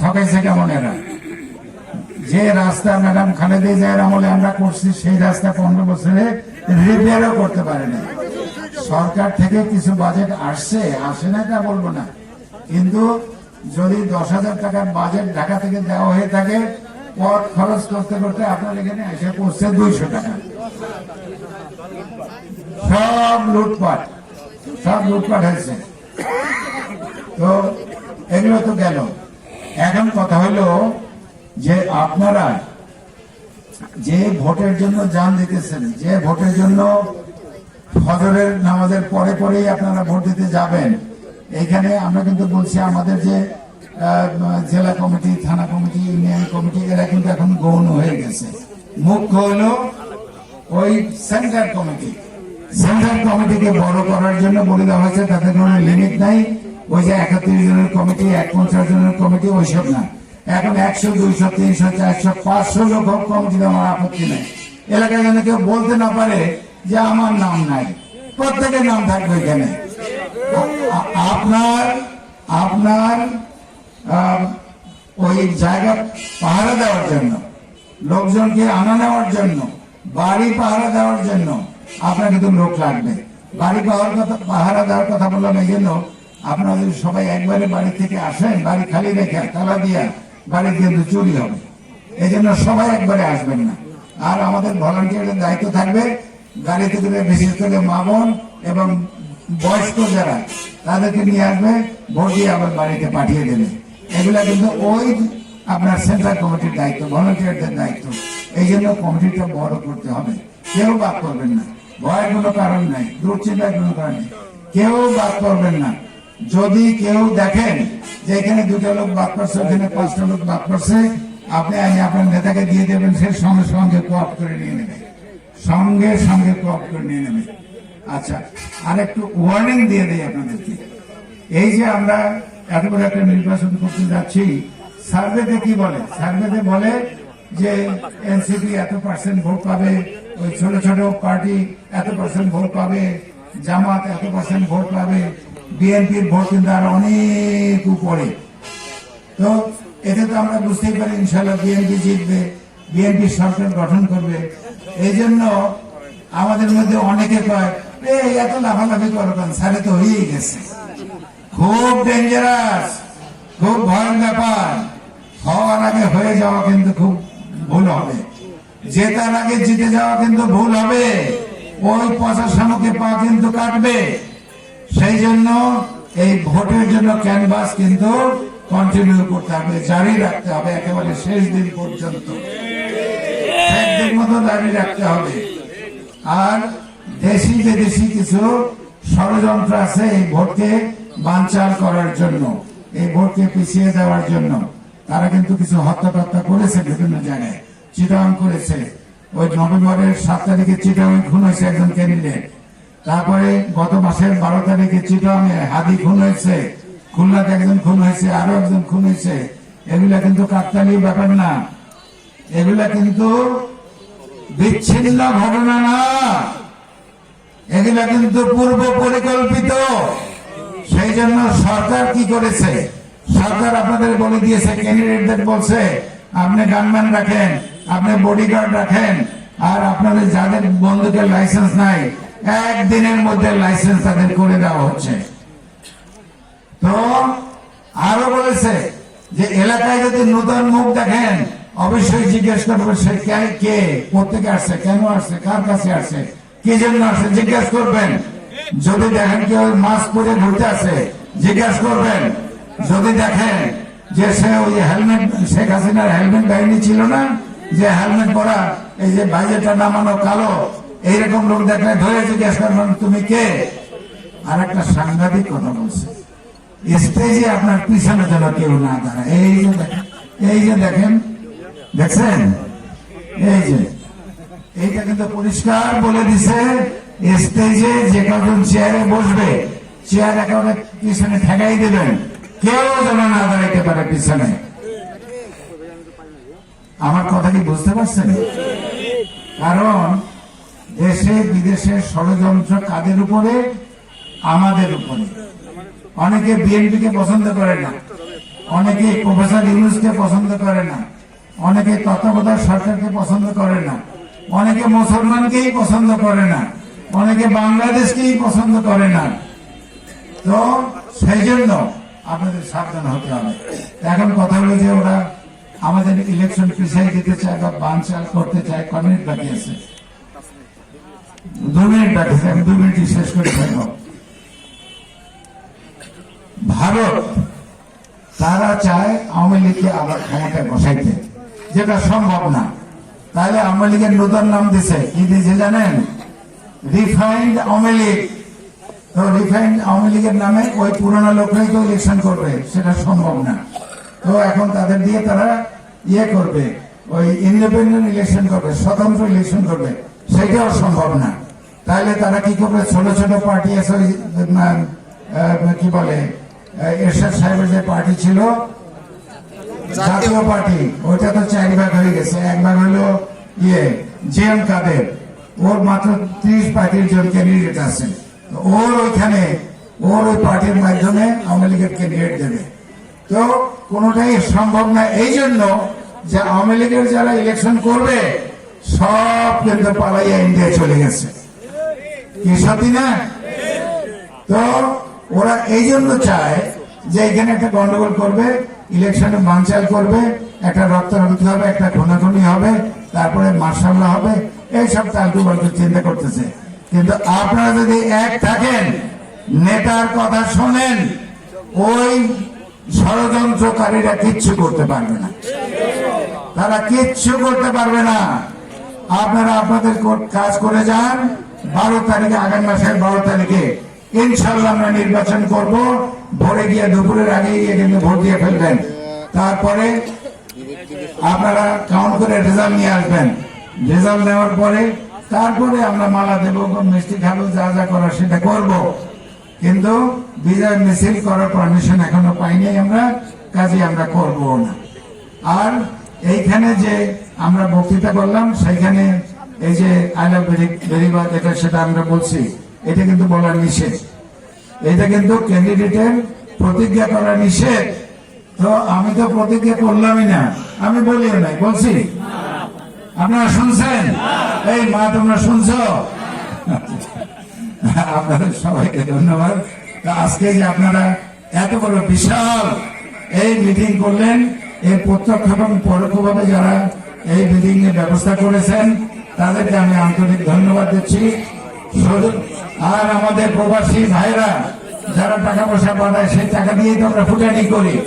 ঠকাইছে কেমন এরা? যে রাস্তা ম্যাডাম খালেদা জিয়ার আমলে আমরা করছি, সেই রাস্তা পনেরো বছরে রিপেয়ারও করতে পারেনি। সরকার থেকে কিছু বাজেট আসছে, আসে না তা বলব না। কিন্তু যদি দশ হাজার টাকার বাজেট ঢাকা থেকে দেওয়া হয়ে থাকে, পথ খরচ করতে করতে আপনার এখানে এসে পড়ছে দুইশো টাকা। সব লুটপাট সব লুটপাট হয়েছে। তো এগুলো তো গেল। এখন কথা হলো যে আপনারা যে ভোটের জন্য যান দিতেছেন, যে ভোটের জন্য ফজরের নামাজের পরে পরেই আপনারা ভোট দিতে যাবেন এখানে আমরা কিন্তু বলছি আমাদের যে জেলা কমিটি, থানা কমিটি, ইউনিয়ন কমিটি, এরা কিন্তু এখন গৌণ হয়ে গেছে। মুখ্য হলো ওই সেন্ট্রাল কমিটি। সেন্ট্রাল কমিটিকে বড় করার জন্য বলে দেওয়া হয়েছে তাদের কোনো লিমিট নাই। ওই যে একাত্তর জনের কমিটি, এক পঞ্চাশ জনের কমিটি ওইসব না। এখন একশো, দুইশো, তিনশো পাঁচশো আমার আপত্তি নেই। এলাকায় যেন কেউ বলতে না পারে যে আমার নাম নাই। প্রত্যেকের নাম থাকবে এখানে। আপনার আপনার ওই জায়গা পাহারা দেওয়ার জন্য, লোকজনকে আনা নেওয়ার জন্য, বাড়ি পাহারা দেওয়ার জন্য আপনার কিন্তু লোক লাগবে। বাড়ি পাহার কথা, পাহারা দেওয়ার কথা বললাম এই জন্য আপনারা যদি সবাই একবারে বাড়ি থেকে আসেন, বাড়ি খালি রেখে তালা দিয়া বাড়ি কিন্তু চুরি হবে। এই জন্য সবাই একবারে আসবেন না। আর আমাদের ভলান্টিয়ারের দায়িত্ব থাকবে গাড়িতে করে বিশেষ করে মা বোন এবং বয়স্ক যারা, তাদেরকে নিয়ে আসবে, ভোট দিয়ে আবার বাড়িতে পাঠিয়ে দেবে। এগুলা কিন্তু ওই আপনার সেন্ট্রাল কমিটির দায়িত্ব, ভলান্টিয়ারদের দায়িত্ব। এই জন্য কমিটিটা বড় করতে হবে। কেউ বাদ করবেন না। ভয়ের কোনো কারণ নাই, দুশ্চিন্তার কোনো কারণ নেই। কেউ বাদ করবেন না। যদি কেউ দেখেন যে এখানে দুটো লোক বাদ করছে, ওখানে পাঁচটা লোক বাদ করছে, আপনি আপনার নেতাকে দিয়ে দেবেন, সে সঙ্গে সঙ্গে কোঅপ করে নিয়ে নেবে। সঙ্গে সঙ্গে কোঅপ করে নিয়ে নেবে। আচ্ছা আর একটু ওয়ার্নিং দিয়ে দেয় আপনাদেরকে। এই যে আমরা এত বড় একটা নির্বাচন করতে যাচ্ছি, সার্ভেতে কি বলে? সার্ভেতে বলে যে এনসিপি এত পার্সেন্ট ভোট পাবে, ওই ছোট ছোট পার্টি এত পার্সেন্ট ভোট পাবে, জামাত এত পার্সেন্ট ভোট পাবে বিএনপির ভোট কিন্তু আর অনেক উপরে। তো এতে তো আমরা বুঝতেই পারি ইনশাল্লাহ বিএনপি জিতবে বিএনপি সরকার গঠন করবে। এই জন্য আমাদের মধ্যে অনেকে কয়, এই, এত লাফালাফি করো কেন? সারে তো হয়েই গেছে। খুব ডেঞ্জারাস খুব ভয়ের ব্যাপার। হওয়ার আগে হয়ে যাওয়া কিন্তু খুব ভুল হবে। জেতার আগে জিতে যাওয়া কিন্তু ভুল হবে। ওই পচা শামুকে পা কিন্তু কাটবে। সেই জন্য এই ভোটের জন্য ক্যানভাস কিন্তু কন্টিনিউ করতে হবে, জারি রাখতে হবে, একেবারে শেষ দিন পর্যন্ত। মতো জারি রাখতে হবে। আর দেশি বিদেশি কিছু ষড়যন্ত্র আছে এই ভোটকে বানচাল করার জন্য, এই ভোটকে পিছিয়ে দেওয়ার জন্য। তারা কিন্তু কিছু হত্যা টত্যা করেছে বিভিন্ন জায়গায়, চিটাং করেছে। ওই নভেম্বরের সাত তারিখে চিটাং খুন হয়েছে একজন ক্যান্ডিডেট। তারপরে গত মাসের বারো তারিখে চিটাং হাদি খুন হয়েছে, খুলনাতে একজন খুন হয়েছে, আরও একজন খুন হয়েছে। এগুলা কিন্তু কাকতালীয় ব্যাপার না। এগুলা কিন্তু বিচ্ছিন্ন ঘটনা না। এগুলা কিন্তু পূর্ব পরিকল্পিত। সেই জন্য সরকার কি করেছে? সরকার আপনাদের বলে দিয়েছে, ক্যান্ডিডেটদের বলছে, আপনি গানম্যান রাখেন, আপনি বডিগার্ড রাখেন, আর আপনাদের যাদের বন্ধুদের লাইসেন্স নাই একদিনের মধ্যে লাইসেন্স তাদের করে দেওয়া হচ্ছে। তো আরও বলেছে যে এলাকায় যদি নতুন মুখ দেখেন, অবশ্যই জিজ্ঞেস করবেন সে কে- কে কোথেকে আসছে, কেন আসছে, কার কাছে আসছে, কি জন্য আসছে, জিজ্ঞেস করবেন। যদি দেখেন কেউ মাস্ক পরে ঘুরতে আসে জিজ্ঞেস করবেন। যদি দেখেন যে সে ওই হেলমেট শেখ হাসিনার হেলমেট বাহিনী ছিল না, যে হেলমেট পরা, এই যে বাইরেটা নামানো কালো এইরকম লোক দেখলে ধরে জিজ্ঞেস করবেন তুমি কে? আর একটা সাংঘাতিক কথা বলছে, স্টেজে আপনার পিছনে যেন কেউ না দাঁড়ায়। এই যে এই যে দেখেন, দেখছেন? এই যে, এইটা কিন্তু পরিষ্কার বলে দিছে, স্টেজে যে কজন চেয়ারে বসবে, চেয়ার একেবারে পিছনে ঠেকাই দেবেন। কেউ যেন না দাঁড়াইতে পারে পিছনে। আমার কথা কি বুঝতে পারছেন? কারণ দেশে, বিদেশে ষড়যন্ত্র কাদের উপরে? আমাদের উপরে। অনেকে বিএনপিকে পছন্দ করে না। অনেকে প্রফেসর ইউনুসকে পছন্দ করে না। অনেকে তত্ত্বাবধায়ক সরকারকে পছন্দ করে না। অনেকে মুসলমানকেই পছন্দ করে না। অনেকে বাংলাদেশকেই পছন্দ করে না। তো সেই জন্য আপনাদের সাবধান হতে হবে। এখন কথা হলো যে ওরা আমাদের ইলেকশন পিছিয়ে দিতে চায় বা বানচাল করতে চায় ক বাকি আছে। ভারত, তারা চায় আওয়ামী লীগকে আবার ক্ষমতায় বসাইতে। যেটা সম্ভব না। তাহলে আওয়ামী লীগের নতুন নাম দিছে। কি দিয়েছে জানেন? রিফাইন্ড আওয়ামী লীগ। তো রিফাইন্ড আওয়ামী লীগের নামে ওই পুরোনো লোকরাই তো ইলেকশন করবে। সেটা সম্ভব না। তো এখন তাদের দিয়ে তারা ইয়ে করবে। ওই ইন্ডিপেন্ডেন্ট ইলেকশন করবে, স্বতন্ত্র ইলেকশন করবে। সেটাও সম্ভব না। তাহলে তারা কি করবে? ছোট ছোট পার্টি কি বলে? এরশাদ সাহেবের যে পার্টি ছিল জাতীয় পার্টি ওইটা তো চার ভাগ হয়ে গেছে। এক ভাগ হলো ইয়ে জেএম কাদের। ওর মাত্র ত্রিশ পঁয়ত্রিশ জন ক্যান্ডিডেট আছে। ওর ওইখানে ওর ওই পার্টির মাধ্যমে আওয়ামী লীগের ক্যান্ডিডেট দেবে। তো কোনোটাই সম্ভব না। এই জন্য যে আওয়ামী লীগের যারা ইলেকশন করবে সব কিন্তু পালাইয়া ইন্ডিয়া চলে গেছে। কি সত্যি না? তো ওরা এই জন্য চায় যে এখানে একটা গন্ডগোল করবে ইলেকশনে বানচাল করবে, একটা রক্ত রক্তারক্তি হবে, একটা খুনাখুনি হবে, তারপরে মার্শাল্লাহ হবে এইসব তালতু বালতু চিন্তা করতেছে। কিন্তু আপনারা যদি এক থাকেন, নেতার কথা শোনেন, ওই ষড়যন্ত্রকারীরা কিচ্ছু করতে পারবে না। তারা কিচ্ছু করতে পারবে না। আপনারা আপনাদের কাজ করে যান। বারো তারিখে, আগামী মাসের বারো তারিখে। ইনশাল্লাহ আমরা নির্বাচন করব। ভোরে গিয়ে দুপুরের আগে গিয়ে কিন্তু ভোট দিয়ে ফেলবেন। তারপরে আপনারা কাউন্ট করে রেজাল্ট নিয়ে আসবেন। রেজাল্ট নেওয়ার পরে তারপরে আমরা মালা দেবো মিষ্টি খাব, যা যা করার সেটা করব। কিন্তু বিজয় মিছিল করার পারমিশন এখনও পাইনি আমরা, কাজে আমরা করব না। আর এইখানে যে আমরা বক্তৃতা করলাম, সেখানে এই যে বেরিবাদ এটা সেটা আমরা বলছি, এটা কিন্তু বলা নিষেধ। এটা কিন্তু ক্যান্ডিডেটের প্রতিজ্ঞা করা নিষেধ। তো আমি তো প্রতিজ্ঞা করলামই না, আমি বলিও নাই, বলছি। আপনারা শুনছেন? এই মা, তোমরা শুনছো? আপনাদের সবাইকে ধন্যবাদ। আজকে যে আপনারা এত বড় বিশাল এই মিটিং করলেন এই প্রত্যক্ষ এবং পরোক্ষভাবে যারা এই মিটিং এর ব্যবস্থা করেছেন, তাদেরকে আমি আন্তরিক ধন্যবাদ দিচ্ছি। আর আমাদের প্রবাসী ভাইরা যারা টাকা পয়সা পাঠায় সেই টাকা দিয়েই তো আমরা ফুটানি করি।